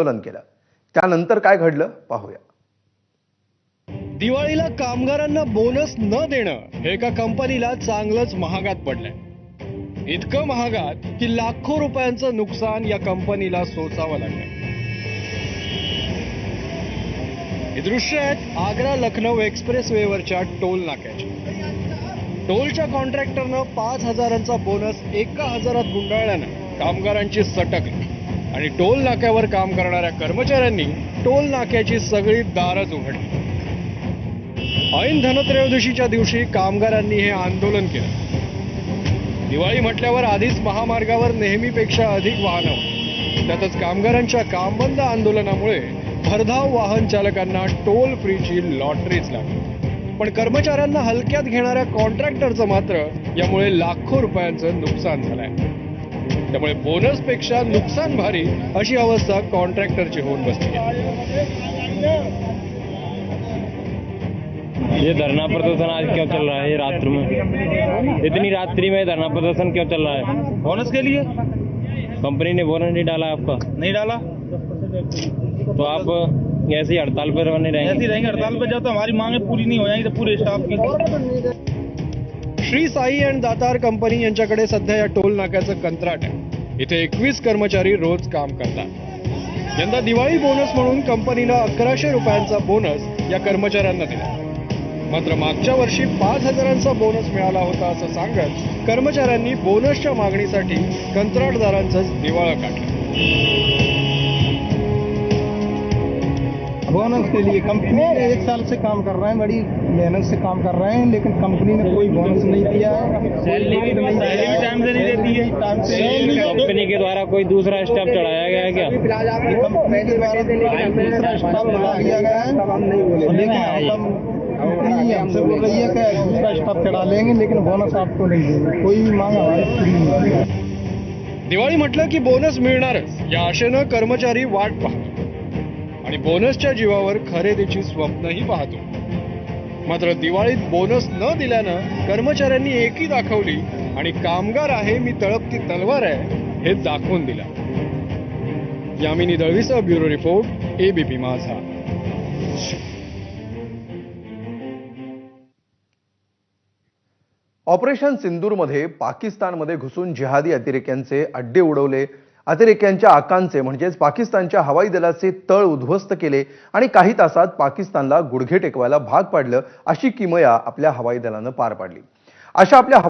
आंदोलन केलं. त्यानंतर काय घडलं? पाहूया. दिवाळीला कामगारांना बोनस न देणं हे एका कंपनीला चांगलंच महागात पडलंय. इतकं महागात की लाखो रुपयांचं नुकसान या कंपनीला सोसावं लागलंय. हे दृश्य आहेत आग्रा लखनौ एक्सप्रेस वेवरच्या टोल नाक्याचे. टोलच्या कॉन्ट्रॅक्टरनं पाच हजारांचा बोनस एका हजारात गुंडाळल्यानं कामगारांची सटकली आणि टोल नाक्यावर काम करणाऱ्या कर्मचाऱ्यांनी टोल नाक्याची सगळी दारच उघडली ऐन धनत्रयोदशीच्या दिवशी कामगारांनी हे आंदोलन केलं. दिवाळी म्हटल्यावर आधीच महामार्गावर नेहमीपेक्षा अधिक वाहनं त्यातच कामगारांच्या कामबंद आंदोलनामुळे भरधाव वाहन चालकांना टोल फ्रीची लॉटरीच लागली. पण कर्मचाऱ्यांना हलक्यात घेणाऱ्या कॉन्ट्रॅक्टरचं मात्र यामुळे लाखो रुपयांचं नुकसान झालंय. त्यामुळे बोनस पेक्षा नुकसान भारी अशी अवस्था कॉन्ट्रॅक्टरची होऊन बसली. ये धरना प्रदर्शन आज क्यों चल रहा है? ये रात्र में। इतनी रात्रि में धरना प्रदर्शन क्यों चल रहा है? बोनस के लिए? कंपनी ने बोनस नहीं डाला आपका? नहीं डाला। तो आप ऐसे ही हड़ताल पर बने ऐसे रहेंगे रहेंगे हड़ताल पर जब तक हमारी मांगे पूरी नहीं हो जाएँगी तो पूरे स्टाफ की। श्री साई अँड दातार कंपनी यांच्याकडे सध्या या टोल नाक्याचं कंत्राट आहे. इथे एकवीस कर्मचारी रोज काम करतात. यंदा दिवाळी बोनस म्हणून कंपनीनं अकराशे रुपयांचा बोनस या कर्मचाऱ्यांना दिला. मात्र मागच्या वर्षी पाच हजारांचा बोनस मिळाला होता असं सांगत कर्मचाऱ्यांनी बोनसच्या मागणीसाठी कंत्राटदारांचंच दिवाळं काढलं. बोनस के लिए कंपनी ने एक साल से काम कर रहे हैं बड़ी मेहनत से काम कर रहे हैं लेकिन कंपनी ने कोई बोनस नहीं दिया है। सैलरी भी टाइम से नहीं देती है। कंपनी के द्वारा कोई दूसरा स्टाफ चढ़ाया गया है क्या? कंपनी के द्वारा दूसरा स्टाफ बढ़ा दिया गया है। और लेकिन कंपनी हमसे बोल रही है कि दूसरा स्टाफ चढ़ा लेंगे लेकिन बोनस आपको नहीं देंगे। कोई भी मांग हमारी दिवाळी म्हटलं की बोनस मिळणारच या आशेनं कर्मचारी वाट पाहतो आणि बोनसच्या जीवावर खरेदीची स्वप्नही पाहतो. मात्र दिवाळीत बोनस न दिल्यानं कर्मचाऱ्यांनी एकी दाखवली आणि कामगार आहे मी तळपती तलवार आहे हे दाखवून दिलं. Yamini दळवीचा bureau report ABP Majha. Operation सिंदूरमध्ये पाकिस्तानमध्ये घुसून जिहादी अतिरेक्यांचे अड्डे उडवले अतिरेक्यांच्या आकांचे म्हणजेच पाकिस्तानच्या हवाई दलाचे तळ उद्ध्वस्त केले आणि काही तासात पाकिस्तानला गुडघे टेकवायला भाग पाडलं अशी किमया आपल्या हवाई दलानं पार पाडली. अशा आपल्या